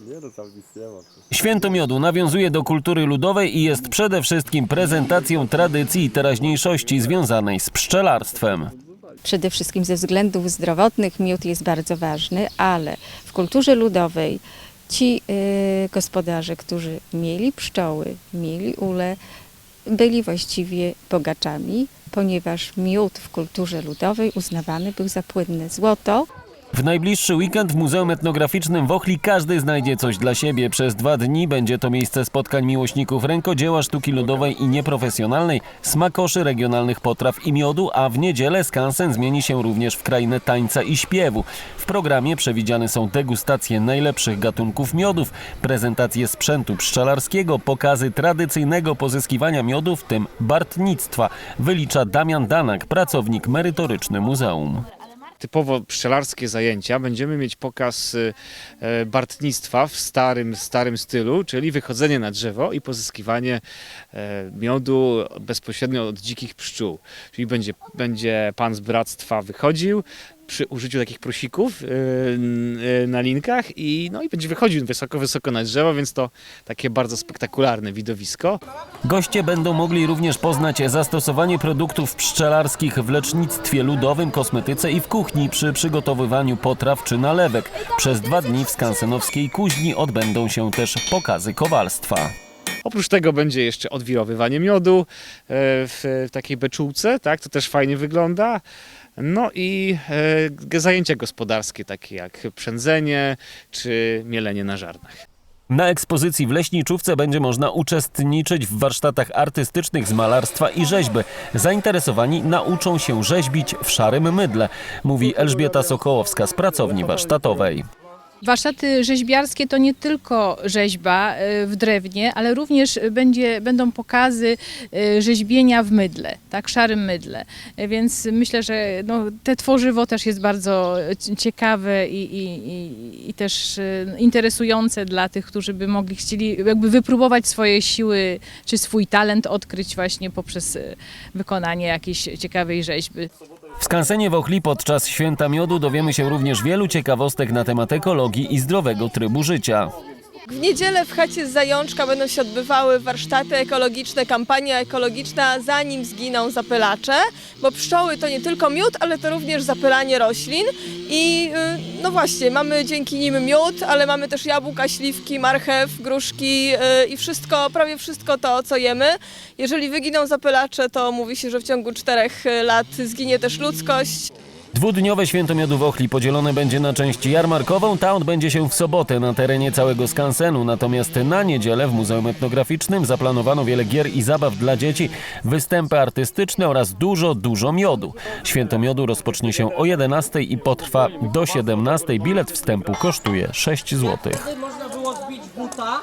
Nie no, tam nic nie ma. Święto miodu nawiązuje do kultury ludowej i jest przede wszystkim prezentacją tradycji i teraźniejszości związanej z pszczelarstwem. Przede wszystkim ze względów zdrowotnych miód jest bardzo ważny, ale w kulturze ludowej ci y, gospodarze, którzy mieli pszczoły, mieli ule, byli właściwie bogaczami, ponieważ miód w kulturze ludowej uznawany był za płynne złoto. W najbliższy weekend w Muzeum Etnograficznym w Ochli każdy znajdzie coś dla siebie. Przez dwa dni będzie to miejsce spotkań miłośników rękodzieła, sztuki ludowej i nieprofesjonalnej, smakoszy regionalnych potraw i miodu, a w niedzielę skansen zmieni się również w krainę tańca i śpiewu. W programie przewidziane są degustacje najlepszych gatunków miodów, prezentacje sprzętu pszczelarskiego, pokazy tradycyjnego pozyskiwania miodu, w tym bartnictwa, wylicza Damian Danak, pracownik merytoryczny muzeum. Typowo pszczelarskie zajęcia będziemy mieć pokaz y, e, bartnictwa w starym, starym stylu, czyli wychodzenie na drzewo i pozyskiwanie e, miodu bezpośrednio od dzikich pszczół. Czyli będzie, będzie pan z bractwa wychodził przy użyciu takich prosików y, y, na linkach i, no, i będzie wychodził wysoko, wysoko na drzewo, więc to takie bardzo spektakularne widowisko. Goście będą mogli również poznać zastosowanie produktów pszczelarskich w lecznictwie ludowym, kosmetyce i w kuchni przy przygotowywaniu potraw czy nalewek. Przez dwa dni w skansenowskiej kuźni odbędą się też pokazy kowalstwa. Oprócz tego będzie jeszcze odwirowywanie miodu e, w takiej beczułce, tak, to też fajnie wygląda. No i e, zajęcia gospodarskie, takie jak przędzenie czy mielenie na żarnach. Na ekspozycji w Leśniczówce będzie można uczestniczyć w warsztatach artystycznych z malarstwa i rzeźby. Zainteresowani nauczą się rzeźbić w szarym mydle, mówi Elżbieta Sokołowska z pracowni warsztatowej. Warsztaty rzeźbiarskie to nie tylko rzeźba e, w drewnie, ale również będzie, będą pokazy e, rzeźbienia w mydle, tak, szarym mydle. E, Więc myślę, że no, te tworzywo też jest bardzo cie- ciekawe i, i, i, też interesujące dla tych, którzy by mogli chcieli jakby wypróbować swoje siły czy swój talent odkryć właśnie poprzez wykonanie jakiejś ciekawej rzeźby. Skansenie w Ochli podczas Święta Miodu dowiemy się również wielu ciekawostek na temat ekologii i zdrowego trybu życia. W niedzielę w chacie z Zajączka będą się odbywały warsztaty ekologiczne, kampania ekologiczna zanim zginą zapylacze, bo pszczoły to nie tylko miód, ale to również zapylanie roślin i y, no właśnie, mamy dzięki nim miód, ale mamy też jabłka, śliwki, marchew, gruszki y, i wszystko, prawie wszystko to, co jemy. Jeżeli wyginą zapylacze, to mówi się, że w ciągu czterech y, lat zginie też ludzkość. Dwudniowe Święto Miodu w Ochli podzielone będzie na część jarmarkową. Ta odbędzie się w sobotę na terenie całego skansenu. Natomiast na niedzielę w Muzeum Etnograficznym zaplanowano wiele gier i zabaw dla dzieci, występy artystyczne oraz dużo, dużo miodu. Święto Miodu rozpocznie się o 11 i potrwa do 17. Bilet wstępu kosztuje 6 zł. Można było zbić buta